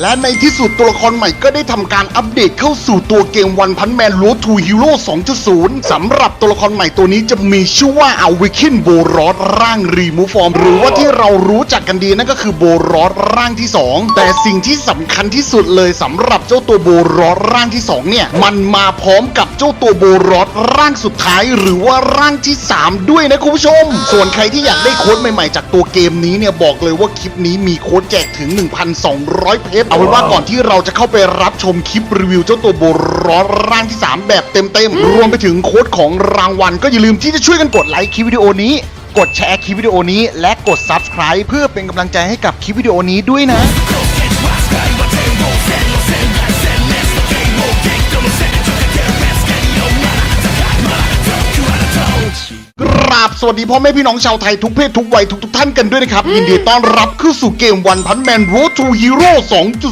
และในที่สุดตัวละครใหม่ก็ได้ทำการอัปเดตเข้าสู่ตัวเกมวันพันแมน Road to Hero 2.0 สำหรับตัวละครใหม่ตัวนี้จะมีชื่อว่าอาวิคินโบรอสร่างรีมูฟอร์ม หรือว่าที่เรารู้จักกันดีนั่นก็คือโบรอสร่างที่ 2 แต่สิ่งที่สำคัญที่สุดเลยสำหรับเจ้าตัวโบรอสร่างที่ 2 เนี่ย มันมาพร้อมกับเจ้าตัวโบรอสร่างสุดท้าย หรือว่าร่างที่ 3 ด้วยนะคุณผู้ชม ส่วนใครที่อยากได้โค้ดใหม่ๆ จากตัวเกมนี้เนี่ยบอกเลยว่าคลิปนี้มีโค้ดแจกถึง 1,200 เพชรเอาเป็นว่าก่อนที่เราจะเข้าไปรับชมคลิปรีวิวเจ้าตัวโบรอนร่างที่ 3 แบบเต็มๆ รวมไปถึงโค้ดของรางวัล ก็อย่าลืมที่จะช่วยกันกดไลค์คลิปวิดีโอนี้ กดแชร์คลิปวิดีโอนี้ และกด Subscribe เพื่อเป็นกำลังใจให้กับคลิปวิดีโอนี้ด้วยนะ ราบสวัสดีพ่อแม่พี่น้องชาวไทยทุกเพศทุกวัยทุกทุกๆท่านกันด้วยนะครับ ยินดีต้อนรับเข้าสู่เกมวันพันแมน Road to Hero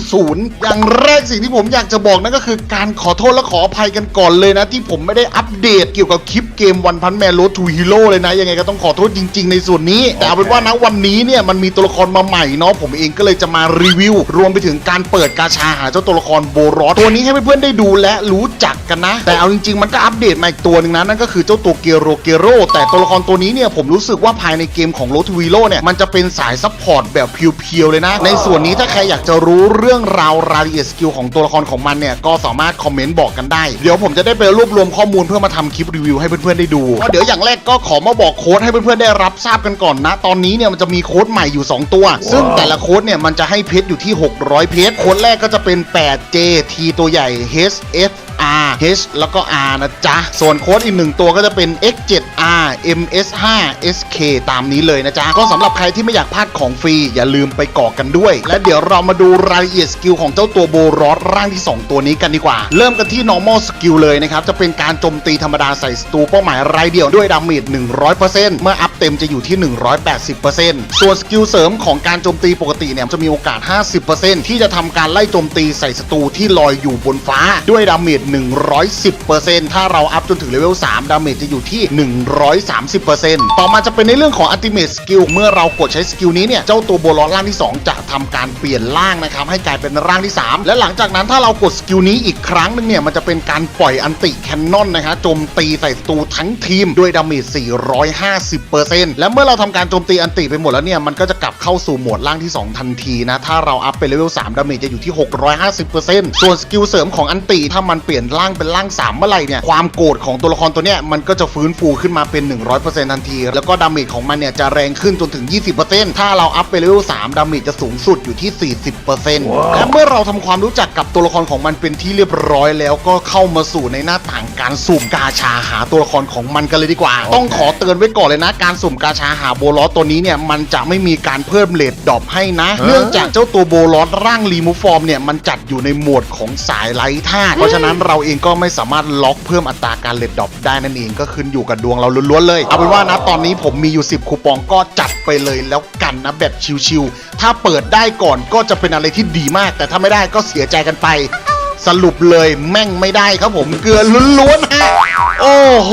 2.0 อย่างแรกสิ่งที่ผมอยากจะบอกนั่นก็คือการขอโทษและขออภัยกันก่อนเลยนะ ที่ผมไม่ได้อัปเดตเกี่ยวกับคลิปเกมวันพันแมน Road to Hero เลยนะ ยังไงก็ต้องขอโทษจริง ๆ ในส่วนนี้ แต่เอาเป็นว่านะวันนี้เนี่ยมันมีตัวละครมาใหม่เนาะผมเองก็เลยจะมารีวิว รวมไปถึงการเปิดกาชาหาเจ้าตัวละครโบรอสตัวนี้ให้เพื่อนๆได้ดูและรู้จักกันนะ แต่เอาจริง ๆ มันก็อัปเดตมาอีกตัวหนึ่งนะนั่นก็คือเจ้าตัวเกโรเกโรแต่ตัวละครตัวนี้เนี่ยผมรู้สึกว่าภายในเกมของโรทวีโ o เนี่ยมันจะเป็นสายซัพพอร์ตแบบเพียวๆเลยนะ ในส่วนนี้ถ้าใครอยากจะรู้เรื่องราวรายละเอียดสกิลของตัวละครของมันเนี่ยก็สามารถคอมเมนต์บอกกันได้ เดี๋ยวผมจะได้ไปรวบรวมข้อมูลเพื่อมาทำคลิปรีวิวให้เพื่อนๆได้ดูก็เดี๋ยวอย่างแรกก็ขอมาบอกโค้ดให้เพื่อนๆได้รับทราบกันก่อนนะ ตอนนี้เนี่ยมันจะมีโค้ดใหม่อยู่ 2 ตัว ซึ่งแต่ละโค้ดเนี่ยมันจะให้เพชรอยู่ที่ 600 เพชรโค้ดแรกก็จะเป็น 8J T ตัวใหญ่ H F R H แล้วก็ R นะจ๊ะ ส่วนโค้ดอีกหนึ่งตัวก็จะเป็น X7R MS5 SK ตามนี้เลยนะจ๊ะ ก็สำหรับใครที่ไม่อยากพลาดของฟรี อย่าลืมไปกอกกันด้วย และเดี๋ยวเรามาดูรายละเอียดสกิลของเจ้าตัวโบรอสร่างที่ 2 ตัวนี้กันดีกว่า เริ่มกันที่ normal skill เลยนะครับ จะเป็นการโจมตีธรรมดาใส่ศัตรูเป้าหมายรายเดียวด้วยดาเมจ100%เมื่ออัพเต็มจะอยู่ที่ 180%ส่วนสกิลเสริมของการโจมตีปกติเนี่ยจะมีโอกาส 50%ที่จะทำการไล่โจมตีใส่ศัตรูที่ลอยอยู่บนฟ้าด้วยดาเมจ110%ถ้าเราอัพจนถึงเลเวล3ดาเมจจะอยู่ที่ 130%ต่อมาจะเป็นในเรื่องของ Ultimate Skill เมื่อเรากดใช้สกิลนี้เนี่ย เจ้าตัวโบลอนร่างที่ 2 จะทำการเปลี่ยนร่างนะครับ ให้กลายเป็นร่างที่ 3 และหลังจากนั้นถ้าเรากดสกิลนี้อีกครั้งหนึงเนี่ย มันจะเป็นการปล่อยอันติแคนนอนนะครับโจมตีใส่ศัตรูทั้งทีมด้วยดาเมจ 450%และเมื่อเราทำการโจมตีอันติไปหมดแล้วเนี่ย มันก็จะกลับเข้าสู่โหมดร่างที่ 2 ทันทีนะ ถ้าเราอัพเป็นเลเวล3ดาเมจจะอยู่ที่ 650%ส่วนสกิลเสริมของอันติถ้ามันเปลี่ยนร่างเป็นร่าง3เมื่อไหร่เนี่ยความโกรธของตัวละครตัวเนี้ยมันก็จะฟื้นฟูขึ้นมาเป็น 100%ทันที แล้วก็ดาเมจของมันเนี่ยจะแรงขึ้นจนถึง 20%ถ้าเราอัพไปเลเวล3ดาเมจจะสูงสุดอยู่ที่ 40%และเมื่อเราทำความรู้จักกับตัวละครของมันเป็นที่เรียบร้อยแล้วก็เข้ามาสู่ในหน้าต่างการสุ่มกาชาหาตัวละครของมันกันเลยดีกว่า ต้องขอเตือนไว้ก่อนเลยนะการสุ่มกาชาหาโบลอสตัวนี้เนี่ยมันจะไม่มีการเพิ่มเลทดรอปให้นะ เนื่องจากเจ้าตัวโบลอสร่างรีมูฟอร์มเนี่ยมันจัดอยู่ในหมวดของสายไร้ธาตุเพราะฉะนั้นเราเองก็็ไม่สามารถล็อกเพิ่มอัตราการเลทดรอปได้นั่นเองก็ขึ้นอยู่กับดวงเราล้วนๆเลย เอาเป็นว่านะตอนนี้ผมมีอยู่ 10 คูปองก็จัดไปเลยแล้วกันนะแบบชิวๆถ้าเปิดได้ก่อนก็จะเป็นอะไรที่ดีมาก แต่ถ้าไม่ได้ก็เสียใจกันไป สรุปเลยแม่งไม่ได้ครับผมเกลือล้วนๆฮะโอ้โห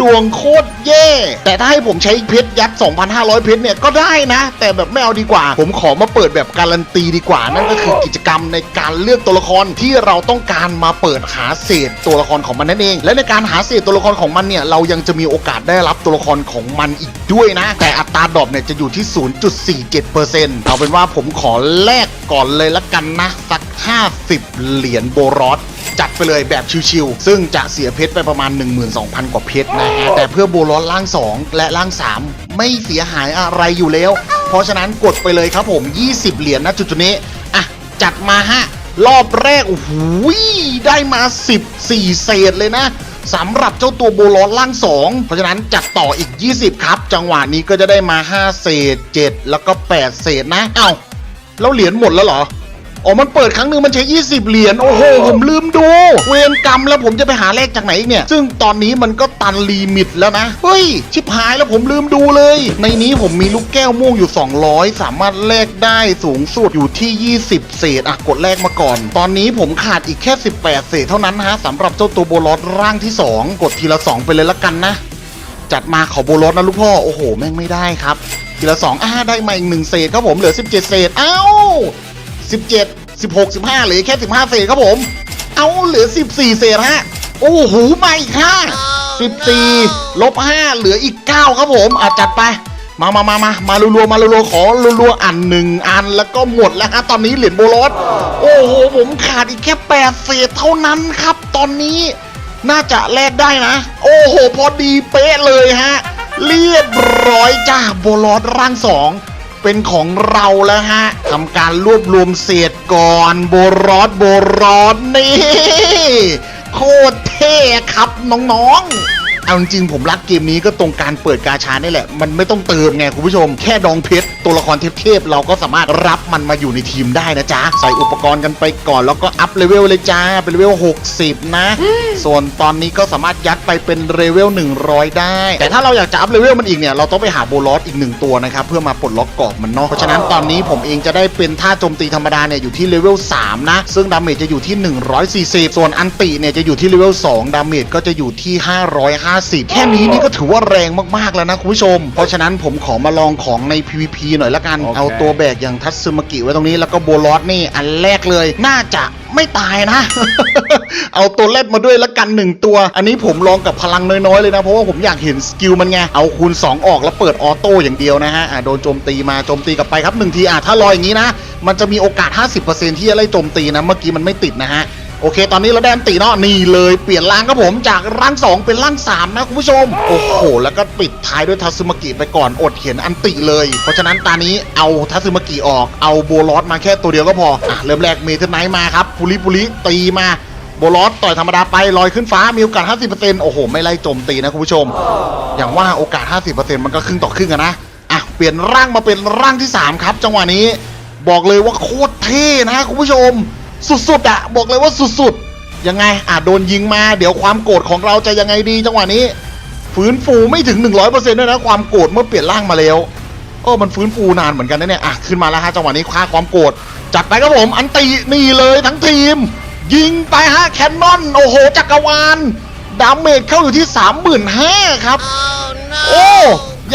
ดวงโคตรแย่ แต่ถ้าให้ผมใช้เพ ยัด 2,500 เพชรเนี่ยก็ได้นะ แต่แบบไม่เอาดีกว่า ผมขอมาเปิดแบบการันตีดีกว่านั่นก็คือกิจกรรมในการเลือกตัวละครที่เราต้องการมาเปิดหาเศษตัวละครของมันนั่นเอง และในการหาเศษตัวละครของมันเนี่ยเรายังจะมีโอกาสได้รับตัวละครของมันอีกด้วยนะ แต่อัตราดรอปเนี่ยจะอยู่ที่ 0.47%เอาเป็นว่าผมขอแลกก่อนเลยละกันนะสัก 50 เหรียญโบรอส จัดไปเลยแบบชิวๆซึ่งจะเสียเพชรไปประมาณ 12,000 กว่าเพชรนะฮะแต่เพื่อโบลอนล่าง 2 และล่าง 3 ไม่เสียหายอะไรอยู่แล้ว เพราะฉะนั้นกดไปเลยครับผม 20 เหรียญนะจุดๆนี้อะจัดมาฮะรอบแรกโอ้โหได้มา 14 เศษเลยนะสำหรับเจ้าตัวโบลอนล่าง 2 เพราะฉะนั้นจัดต่ออีก 20 ครับ จังหวะนี้ก็จะได้มา 5 เศษ 7 แล้วก็ 8 เศษนะ เอ้า แล้วเหรียญหมดแล้วเหรอ อ๋อ มันเปิดครั้งหนึ่งมันใช้ 20 เหรียญ โอ้โห ผมลืมดู เวรกรรมแล้วผมจะไปหาเลขจากไหนอีกเนี่ย ซึ่งตอนนี้มันก็ตันลีมิตแล้วนะ เฮ้ย ชิบหายแล้วผมลืมดูเลย ในนี้ผมมีลูกแก้วม่วงอยู่ 200 สามารถแลกได้สูงสุดอยู่ที่ 20 เศษ อะ กดแลกมาก่อน ตอนนี้ผมขาดอีกแค่ 18 เศษเท่านั้นนะฮะสำหรับเจ้าตัวโบลอสร่างที่ 2 กดทีละ 2 ไปเลยละกันนะ จัดมาขอโบลอสนะลูกพ่อ โอ้โห แม่งไม่ได้ครับ ทีละสองอ่าได้มาอีกหนึ่งเศษครับผม เหลือ 17 เศษ เอ้า 17 16 15เหลือแค่ 15 เศษครับผม เอาเหลือ 14 เศษฮะ โอ้โหมาอีกห้า14ลบ5เหลืออีก 9 ครับผมอะจัดไป มามามามามารัวๆมารัวๆขอรัวๆอันหนึ่งอันแล้วก็หมดแล้วฮะตอนนี้เหรียญโบลอสโอ้โหผมขาดอีกแค่แปดเศษเท่านั้นครับ ตอนนี้น่าจะแลกได้นะ โอ้โห พอดีเป๊ะเลยฮะ เรียบร้อยจ้าโบลอสร่างสอง เป็นของเราแล้วฮะทำการรวบรวมเศษก่อนโบรอสโบรอสนี่ โคตรเท่ครับน้องๆ เอาจริงๆผมรักเกมนี้ก็ตรงการเปิดกาชานี่แหละ มันไม่ต้องเติมไงคุณผู้ชม แค่ดองเพชรตัวละครเทพๆเราก็สามารถรับมันมาอยู่ในทีมได้นะจ๊ะ ใส่อุปกรณ์กันไปก่อนแล้วก็อัพเลเวลเลยจ้า เป็นเลเวล 60 นะ ส่วนตอนนี้ก็สามารถยัดไปเป็นเลเวล 100 ได้ แต่ถ้าเราอยากจะอัพเลเวลมันอีกเนี่ย เราต้องไปหาโบลอสอีกหนึ่งตัวนะครับ เพื่อมาปลดล็อกกรอบมันเนาะเพราะฉะนั้นตอนนี้ผมเองจะได้เป็นท่าโจมตีธรรมดาเนี่ยอยู่ที่เลเวล 3 นะ ซึ่งดาเมจจะอยู่ที่ 140 ส่วนอันติเนี่ยจะอยู่ที่เลเวล 2 ดาเมจก็จะอยู่ที่ 550แค่นี้นี่ก็ถือว่าแรงมากๆแล้วนะคุณผู้ชม เพราะฉะนั้นผมขอมาลองของใน PVP หน่อยละกันโอเคเอาตัวแบกอย่างทัตสึมากิไว้ตรงนี้แล้วก็โบลอสนี่อันแรกเลย น่าจะไม่ตายนะ เอาตัวเล็ดมาด้วยละกันหนึ่งตัว อันนี้ผมลองกับพลังน้อยๆเลยนะ เพราะว่าผมอยากเห็นสกิลมันไง เอาคูณ 2 ออกแล้วเปิดออโต้อย่างเดียวนะฮะอะโดนโจมตีมาโจมตีกลับไปครับหนึ่งทีอะถ้าลอยอย่างนี้นะ มันจะมีโอกาส 50%ที่จะไล่โจมตีนะ เมื่อกี้มันไม่ติดนะฮะ โอเค ตอนนี้เราได้อันติเนาะนี่เลยเปลี่ยนร่างครับผมจากร่าง 2 เป็นร่าง 3 นะคุณผู้ชม โอ้โห แล้วก็ปิดท้ายด้วยทัซึมากิไปก่อนอดเขียนอันติเลย เพราะฉะนั้นตอนนี้เอาทัซึมากิออกเอาโบลอสมาแค่ตัวเดียวก็พออะเริ่มแรกเมเทอร์ไนท์มาครับปุริปุริตีมาโบลอสต่อยธรรมดาไปลอยขึ้นฟ้ามีโอกาส 50%โอ้โห ไม่ไล่โจมตีนะคุณผู้ชม อย่างว่าโอกาส 50%มันก็ครึ่งต่อครึ่งอะนะอะเปลี่ยนร่างมาเป็นร่างที่ 3 ครับ จังหวะนี้บอกเลยว่าโคตรเท่นะคุณผู้ชม สุดๆอะบอกเลยว่าสุดๆ ยังไงอะโดนยิงมาเดี๋ยวความโกรธของเราจะยังไงดีจังหวะนี้ ฟื้นฟูไม่ถึง 100%ด้วยนะความโกรธเมื่อเปลี่ยนร่างมาแล้วเออมันฟื้นฟูนานเหมือนกันนะเนี่ยอะขึ้นมาแล้วฮะจังหวะนี้ค่าความโกรธจัดไปครับผมอันตีนี่เลยทั้งทีม ยิงไปฮะแคนนอนโอ้โหจักรวาลดาเมจเข้าอยู่ที่ 35,000ครับโอ้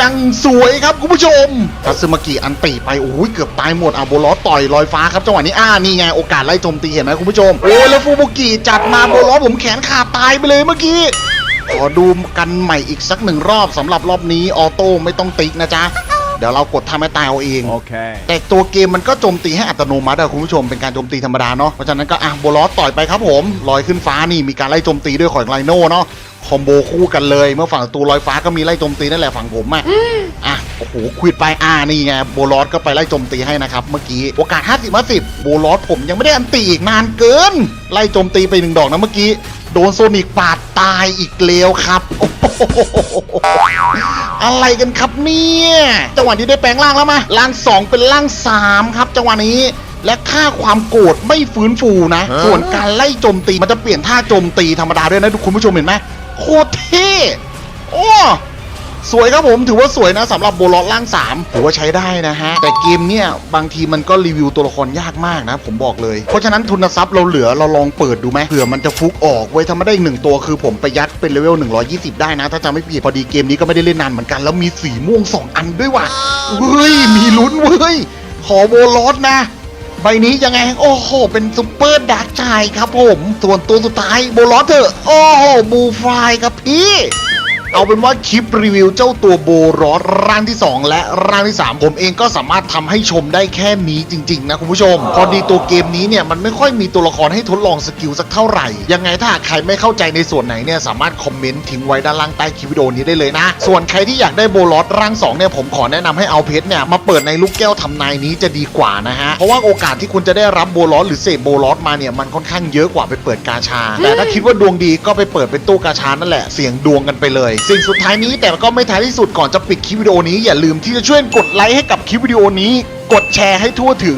ยังสวยครับคุณผู้ชมทัซึมากิอันตีไปโอ้ยเกือบตายหมดอาโบลอสต่อยลอยฟ้าครับจังหวะนี้อ่านี่ไงโอกาสไล่โจมตีเห็นไหมคุณผู้ชมโอ้ยแล้วฟูบุกิจัดมาโบลอสผมแขนขาดตายไปเลยเมื่อกี้ขอดูกันใหม่อีกสักหนึ่งรอบสำหรับรอบนี้ออโต้ไม่ต้องติ๊กนะจ๊ะเดี๋ยวเรากดทำให้ตายเอาเอง Okay. แต่ตัวเกมมันก็โจมตีให้อัตโนมัติอะคุณผู้ชม เป็นการโจมตีธรรมดาเนาะ เพราะฉะนั้นก็อะโบลอสต่อยไปครับผม ลอยขึ้นฟ้านี่มีการไล่โจมตีด้วยของไลโน่เนาะ คอมโบคู่กันเลย เมื่อฝั่งตัวลอยฟ้าก็มีไล่โจมตีนั่นแหละฝั่งผมอะอะโอ้โหควิดไปอ่านี่ไงโบลอสก็ไปไล่โจมตีให้นะครับเมื่อกี้โอกาส 50 50โบลอสผมยังไม่ได้อันตีอีกนานเกิน ไล่โจมตีไปหนึ่งดอกนะเมื่อกี้โดนโซนิกปาดตายอีกแล้วครับโอ้โหอะไรกันครับเนี่ยจังหวะนี้ได้แปลงร่างแล้วมาร่างสองเป็นร่างสามครับจังหวะนี้และค่าความโกรธไม่ฟื้นฟูนะ ส่วนการไล่โจมตีมันจะเปลี่ยนท่าโจมตีธรรมดาด้วยนะทุกคุณผู้ชมเห็นไหม โคตรเท่โอ้สวยครับผมถือว่าสวยนะสำหรับโบลอสร่าง 3 ถือว่าใช้ได้นะฮะ แต่เกมเนี่ยบางทีมันก็รีวิวตัวละครยากมากนะ ผมบอกเลย เพราะฉะนั้นทุนทรัพย์เราเหลือเราลองเปิดดูไหมเผื่อมันจะฟุกออกไว้ถ้าไม่ได้อีกหนึ่งตัวคือผมไปยัดเป็นเลเวล 120 ได้นะ ถ้าจำไม่ผิดพอดีเกมนี้ก็ไม่ได้เล่นนานเหมือนกัน แล้วมีสีม่วง 2 อันด้วยว่ะเฮ้ยมีลุ้นเว้ยขอโบลอสนะ ใบนี้ยังไง โอ้โห เป็นซุปเปอร์ดาร์กชายครับผม ส่วนตัวสุดท้ายโบลอสเถอะ โอ้โหบูฟายครับพี่ เอาเป็นว่าคลิปรีวิวเจ้าตัวโบรอสร่างที่ 2 และร่างที่ 3 ผมเองก็สามารถทำให้ชมได้แค่นี้จริง ๆ นะคุณผู้ชม พอดีตัวเกมนี้เนี่ยมันไม่ค่อยมีตัวละครให้ทดลองสกิลสักเท่าไหร่ ยังไงถ้าใครไม่เข้าใจในส่วนไหนเนี่ยสามารถคอมเมนต์ทิ้งไว้ด้านล่างใต้คลิปวิดีโอนี้ได้เลยนะ ส่วนใครที่อยากได้โบรอสร่าง2เนี่ยผมขอแนะนำให้เอาเพชรเนี่ยมาเปิดในลูกแก้วทำนายนี้จะดีกว่านะฮะเพราะว่าโอกาสที่คุณจะได้รับโบรอสหรือเศษโบรอสมาเนี่ยมันค่อนข้างเยอะกว่าไปเปิดกาชา แต่ถ้าคิดว่าดวงดีก็ไปเปิดเป็นตู้กาชานั่นแหละเสี่ยงดวงกันไปเลยสิ่งสุดท้ายนี้แต่ก็ไม่ท้ายที่สุดก่อนจะปิดคลิปวิดีโอนี้อย่าลืมที่จะช่วยกดไลค์ให้กับคลิปวิดีโอนี้ กดแชร์ให้ทั่วถึง